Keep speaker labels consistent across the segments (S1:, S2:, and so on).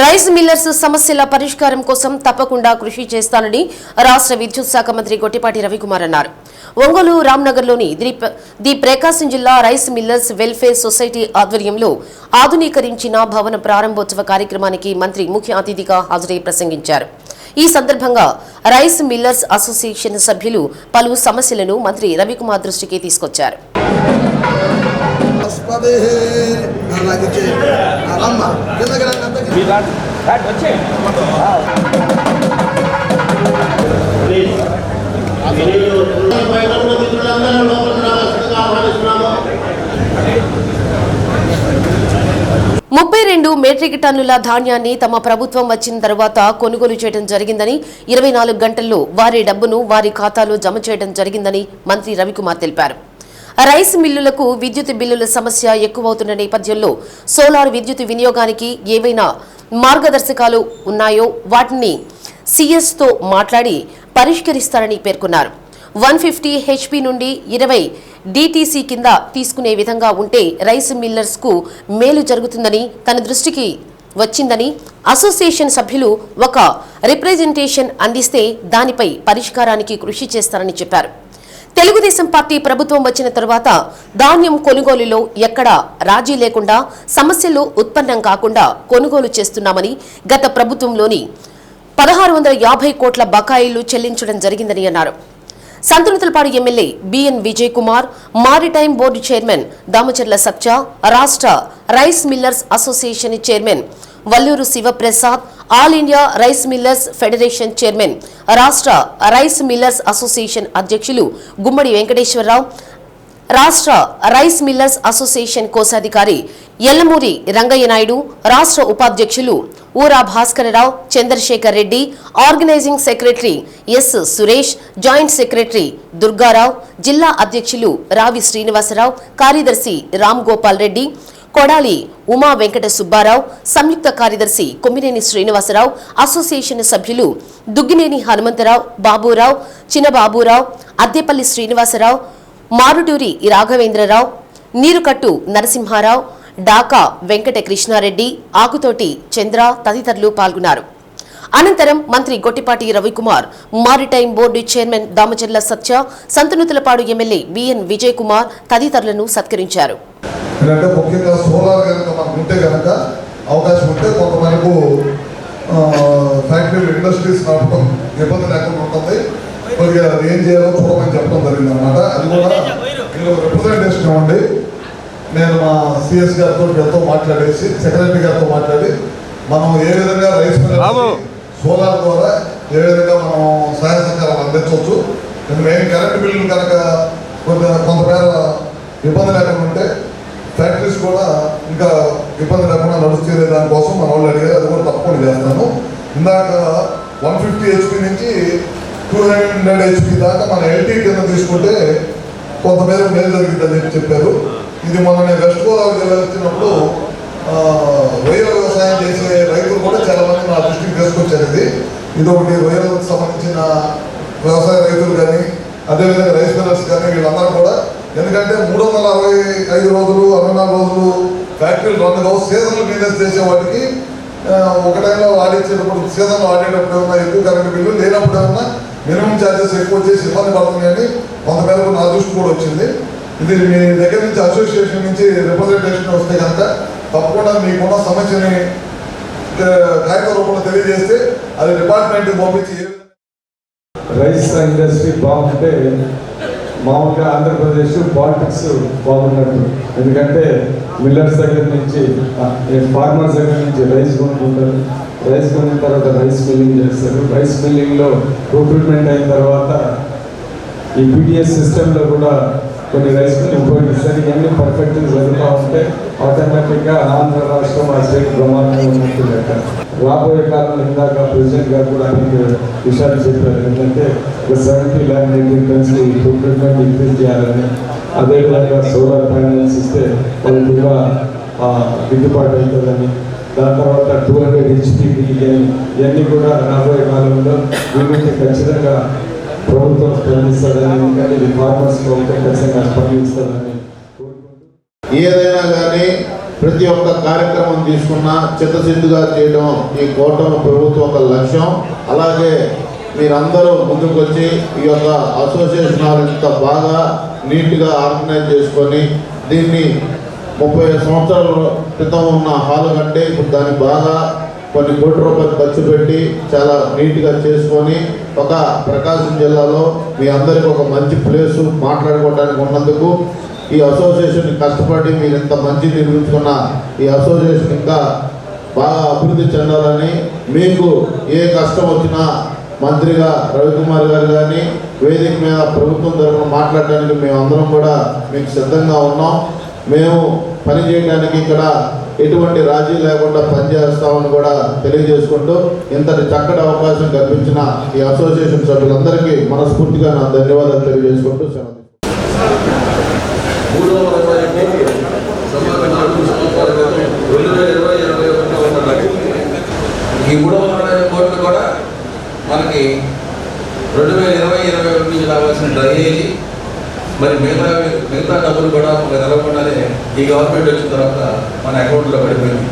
S1: Rice millers సమస్యల పరిష్కారం కోసం తప్పకుండా కృషి చేస్తానని రాష్ట్ర విద్యుత్ శాఖ మంత్రి గొట్టిపాటి రవికుమార్ అన్నారు. ఒంగోలు రామ్నగర్లోని ది ప్రకాశం జిల్లా రైస్ మిల్లర్స్ వెల్ఫేర్ సొసైటీ ఆధ్వర్యంలో ఆధునీకరించిన భవన ప్రారంభోత్సవ కార్యక్రమానికి మంత్రి ముఖ్య అతిథిగా హాజరై ప్రసంగించారు. ఈ సందర్భంగా రైస్ మిల్లర్స్ అసోసియేషన్ సభ్యులు పలు సమస్యలను మంత్రి రవికుమార్ దృష్టికి తీసుకొచ్చారు.
S2: అమ్మ కిందకి
S1: ముప్పై రెండు మెట్రిక్ టన్నుల ధాన్యాన్ని తమ ప్రభుత్వం వచ్చిన తర్వాత కొనుగోలు చేయడం జరిగిందని ఇరవై నాలుగు గంటల్లో వారి డబ్బును వారి ఖాతాలో జమ చేయడం జరిగిందని మంత్రి రవికుమార్ తెలిపారు. రైస్ మిల్లులకు విద్యుత్ బిల్లుల సమస్య ఎక్కువవుతున్న నేపథ్యంలో సోలార్ విద్యుత్ వినియోగానికి ఏవైనా మార్గదర్శకాలు ఉన్నాయో వాటిని సీఎస్తో మాట్లాడి పరిష్కరిస్తారని పేర్కొన్నారు. వన్ ఫిఫ్టీ హెచ్పి నుండి ఇరవై డీటీసీ కింద తీసుకునే విధంగా ఉంటే రైస్ మిల్లర్స్కు మేలు జరుగుతుందని తన దృష్టికి వచ్చిందని అసోసియేషన్ సభ్యులు ఒక రిప్రజెంటేషన్ అందిస్తే దానిపై పరిష్కారానికి కృషి చేస్తారని చెప్పారు. తెలుగుదేశం పార్టీ ప్రభుత్వం వచ్చిన తర్వాత ధాన్యం కొనుగోలులో ఎక్కడా రాజీ లేకుండా సమస్యలు ఉత్పన్నం కాకుండా కొనుగోలు చేస్తున్నామని గత ప్రభుత్వంలోని పదహారు వందల యాభై కోట్ల బకాయిలు చెల్లించడం జరిగిందని అన్నారు. Santhanuthalapadu MLA B N Vijay Kumar maritime board chairman Damacharla Satya రాష్ట్ర rice millers association chairman Valluru Sivaprasad all India rice millers federation chairman రాష్ట్ర రైస్ మిల్లర్స్ అసోసియేషన్ అధ్యక్షులు గుమ్మడి వెంకటేశ్వరరావు రాష్ట్ర రైస్ మిల్లర్స్ అసోసియేషన్ కోశాధికారి ఎల్లమూరి రంగయ్య నాయుడు రాష్ట్ర ఉపాధ్యక్షులు Oora Bhaskara Rao Chandrasekhar Reddy organising secretary S Suresh joint secretary Durga Rao జిల్లా అధ్యక్షులు రావి శ్రీనివాసరావు కార్యదర్శి రామ్ గోపాల్ రెడ్డి కొడాలి ఉమా వెంకట సుబ్బారావు సంయుక్త కార్యదర్శి కొమ్మినేని శ్రీనివాసరావు అసోసియేషన్ సభ్యులు దుగ్గినేని హనుమంతరావు బాబురావు చిన్నబాబురావు అద్దెపల్లి శ్రీనివాసరావు మారుటూరి రాఘవేంద్రరావు నీరుకట్టు నరసింహారావు డాకా వెంకట కృష్ణారెడ్డి ఆకుతోటి చంద్ర తదితరులు పాల్గొన్నారు. అనంతరం మంత్రి Gottipati Ravikumar maritime board chairman Damacharla Satya Santhanuthalapadu MLA B N Vijay Kumar తదితరులను సత్కరించారు.
S3: ఎందుకంటే ముఖ్యంగా సోలార్ కనుక మనకు ఉంటే కనుక అవకాశం ఉంటే కొంత మనకు ఫ్యాక్టరీలు ఇండస్ట్రీస్ నడపడం ఇబ్బంది లేకుండా ఉంటుంది. కొద్దిగా అది ఏం చేయాలో చూడమని చెప్పడం జరిగింది అనమాట అది కూడా మీరు రిప్రజెంటేషన్ ఇవ్వండి. నేను మా సిఎస్ గారితో వీళ్ళతో మాట్లాడేసి సెక్రటరీ గారితో మాట్లాడి మనం ఏ విధంగా రైస్ సోలార్ ద్వారా ఏ విధంగా మనం సహాయ సహకారాలు అందించవచ్చు. మేము కరెంట్ బిల్లులు కనుక కొంత కొంతమేర ఇబ్బంది లేకుండా ఉంటే ఫ్యాక్టరీస్ కూడా ఇంకా ఇబ్బంది లేకుండా నడుస్తే దానికోసం మన వాళ్ళు అడిగారు. అది కూడా తప్పకుండా చేస్తాను ఇందాక వన్ ఫిఫ్టీ హెచ్పి నుంచి టూ హండ్రెడ్ హెచ్పి దాకా మన ఎల్టీ కింద తీసుకుంటే కొంతమేర మేలు జరిగిందని చెప్పి చెప్పారు. ఇది మొన్న నేను వెస్ట్ గోదావరి జిల్లా వచ్చినప్పుడు రొయ్యల వ్యవసాయం చేసే రైతులు కూడా చాలా మంది నా దృష్టికి తీసుకొచ్చారు ఇది. ఇది ఒకటి రొయ్యలకు సంబంధించిన వ్యవసాయ రైతులు కానీ అదేవిధంగా రైస్ మిల్లర్స్ కానీ వీళ్ళందరూ కూడా ఎందుకంటే మూడు వందల అరవై ఐదు రోజులు అరవై నాలుగు రోజులు ఫ్యాక్టరీలు రన్ కావు సీజన్లు బిజినెస్ చేసే వాటికి ఒక టైంలో వాడించేటప్పుడు సీజన్లు వాడేటప్పుడు ఏమన్నా ఎక్కువ కరెంట్ బిల్లు లేనప్పుడు ఏమన్నా మినిమం ఛార్జెస్ ఎక్కువ చేసి ఇబ్బంది పడుతున్నాయని కొంతమేరకు నా దృష్టి కూడా వచ్చింది. ఇది మీ దగ్గర నుంచి అసోసియేషన్ నుంచి రిప్రజెంటేషన్ వస్తే కనుక తప్పకుండా మీకున్న సమస్యని కాగిత రూపంలో తెలియజేస్తే అది డిపార్ట్మెంట్కి పంపించి
S4: రైస్ ఇండస్ట్రీ బాగుంటే మామూలుగా ఆంధ్రప్రదేశ్ పాలిటిక్స్ బాగున్నట్టు. ఎందుకంటే మిల్లర్స్ దగ్గర నుంచి ఫార్మర్స్ దగ్గర నుంచి రైస్ కొనుక్కుంటారు. రైస్ కొన్న తర్వాత రైస్ మిల్లింగ్ చేస్తారు. రైస్ మిల్లింగ్లో ప్రొక్యూర్మెంట్ అయిన తర్వాత ఈ పీడిఎస్ సిస్టంలో కూడా కొన్ని రైస్ మిల్లు ఉపయోగిస్తారు ఇవన్నీ రాబోయే కాలంలో ఇందాక ప్రెసిడెంట్ గారు కూడా అనేక విషయాలు చెప్పారు. ఏంటంటే ఒక seventy lakh eighty tons increase చేయాలని అదేవిధంగా సోలార్ ప్యానల్స్ ఇస్తే వాళ్ళకి కూడా ఆ, గిట్టుబాటు అవుతుందని దాని తర్వాత టూ హండ్రెడ్ హెచ్పిపి ఇవన్నీ కూడా రాబోయే కాలంలో వీటికి ఖచ్చితంగా ప్రభుత్వం స్పందిస్తుందని ఎందుకంటే ఇది ఫార్మర్స్ ప్రభుత్వం ఖచ్చితంగా స్పందిస్తుందని
S5: ఏదైనా కానీ ప్రతి ఒక్క కార్యక్రమం తీసుకున్నా చిత్తశుద్ధిగా చేయడం ఈ కూటమి ప్రభుత్వం ఒక లక్ష్యం. అలాగే మీరందరూ ముందుకు వచ్చి ఈ యొక్క అసోసియేషన్ ఇంత బాగా నీట్గా ఆర్గనైజ్ చేసుకొని దీన్ని ముప్పై సంవత్సరాల క్రితం ఉన్న హాల్ కంటే ఇప్పుడు దాన్ని బాగా కొన్ని కోట్ల రూపాయలు ఖర్చు పెట్టి చాలా నీట్గా చేసుకొని ఒక ప్రకాశం జిల్లాలో మీ అందరికి ఒక మంచి ప్లేసు మాట్లాడుకోవడానికి ఉన్నందుకు ఈ అసోసియేషన్ కష్టపడి మీరు ఇంత మంచి నిర్మించుకున్న ఈ అసోసియేషన్ ఇంకా బాగా అభివృద్ధి చెందాలని మీకు ఏ కష్టం వచ్చినా మంత్రిగా రవికుమార్ గారు కానీ వేదిక మీద ప్రభుత్వం తరఫున మాట్లాడడానికి మేమందరం కూడా మీకు సిద్ధంగా ఉన్నాం. మేము పని చేయడానికి ఇక్కడ ఎటువంటి రాజీ లేకుండా పనిచేస్తామని కూడా తెలియజేసుకుంటూ ఇంతటి చక్కటి అవకాశం కల్పించిన ఈ అసోసియేషన్ సభ్యులందరికీ మనస్ఫూర్తిగా నా ధన్యవాదాలు తెలియజేసుకుంటూ సెలవు.
S6: మూడవ రూపాయలు సుమారు నాలుగు సంవత్సరాల రెండు వేల ఇరవై ఇరవై ఒకటిలో ఉన్నది ఈ మూడవ వందల కోట్లు కూడా మనకి రెండు వేల ఇరవై ఇరవై ఒకటి నుంచి రావాల్సిన డ్రైనేజీ మరి మిగతా మిగతా డబ్బులు కూడా మనకు తెలవకుండానే ఈ గవర్నమెంట్ వచ్చిన తర్వాత మన అకౌంట్లో పడిపోయింది.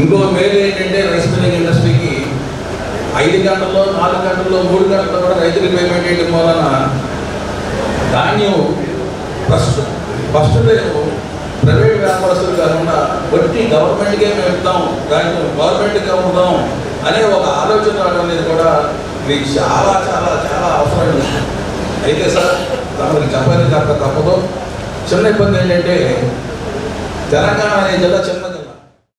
S6: ఇంకో మేలు ఏంటంటే రైస్ మిల్లింగ్ ఇండస్ట్రీకి ఐదు గంటల్లో నాలుగు గంటల్లో మూడు గంటల్లో కూడా రైతులకు పేమెంట్ చేయడం వలన ధాన్యం ఫస్ట్. ఫస్ట్ మేము ప్రైవేట్ వ్యాపారస్తులు కాకుండా వట్టి గవర్నమెంట్కే మేము ఇద్దాం దానికి గవర్నమెంట్కి అమ్ముదాం అనే ఒక ఆలోచన రావడం అనేది కూడా మీకు చాలా చాలా చాలా అవసరమైన విషయం అయితే సార్ తమకు చెప్పాలి తప్ప తప్పదు. చిన్న ఇబ్బంది ఏంటంటే తెలంగాణ అనే జిల్లా చిన్న